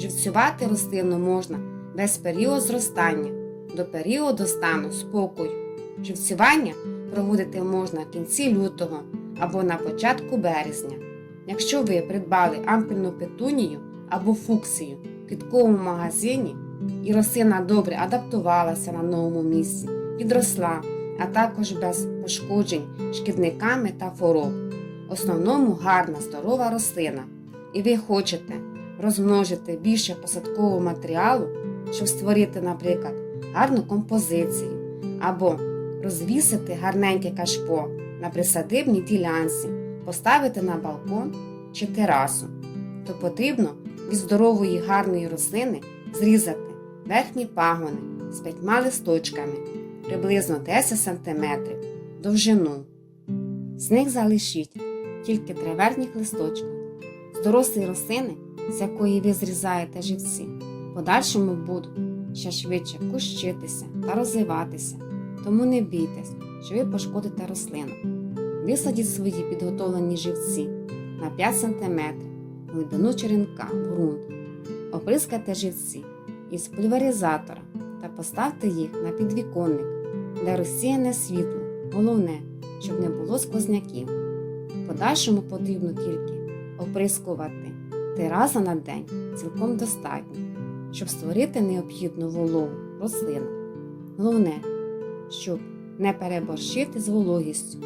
Живцювати рослину можна без періоду зростання до періоду стану спокою. Живцювання проводити можна в кінці лютого або на початку березня. Якщо ви придбали ампільну петунію або фуксію в квітковому магазині і рослина добре адаптувалася на новому місці, підросла, а також без пошкоджень шкідниками та хвороб. Основному гарна здорова рослина, і ви хочете розмножити більше посадкового матеріалу, щоб створити, наприклад, гарну композицію або розвісити гарненьке кашпо на присадибній ділянці, поставити на балкон чи терасу, то потрібно від здорової гарної рослини зрізати верхні пагони з п'ятьма листочками приблизно 10 см довжину. З них залишіть тільки три верхніх листочка. З дорослої рослини, з якої ви зрізаєте живці, в подальшому будуть ще швидше кущитися та розвиватися, тому не бійтесь, що ви пошкодите рослину. Висадіть свої підготовлені живці на 5 см глибину черенка в ґрунт. Оприскайте живці із пульверизатора та поставте їх на підвіконник, де розсіяне світло. Головне, щоб не було сквозняків. В подальшому потрібно тільки оприскувати рази на день цілком достатньо, щоб створити необхідну вологу рослину. Головне, щоб не переборщити з вологістю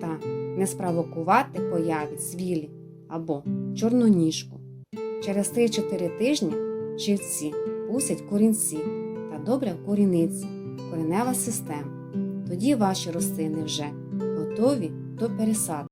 та не спровокувати появі свілі або чорноніжку. Через 3-4 тижні живці пустять корінці та добре вкоріниться коренева система. Тоді ваші рослини вже готові до пересадки.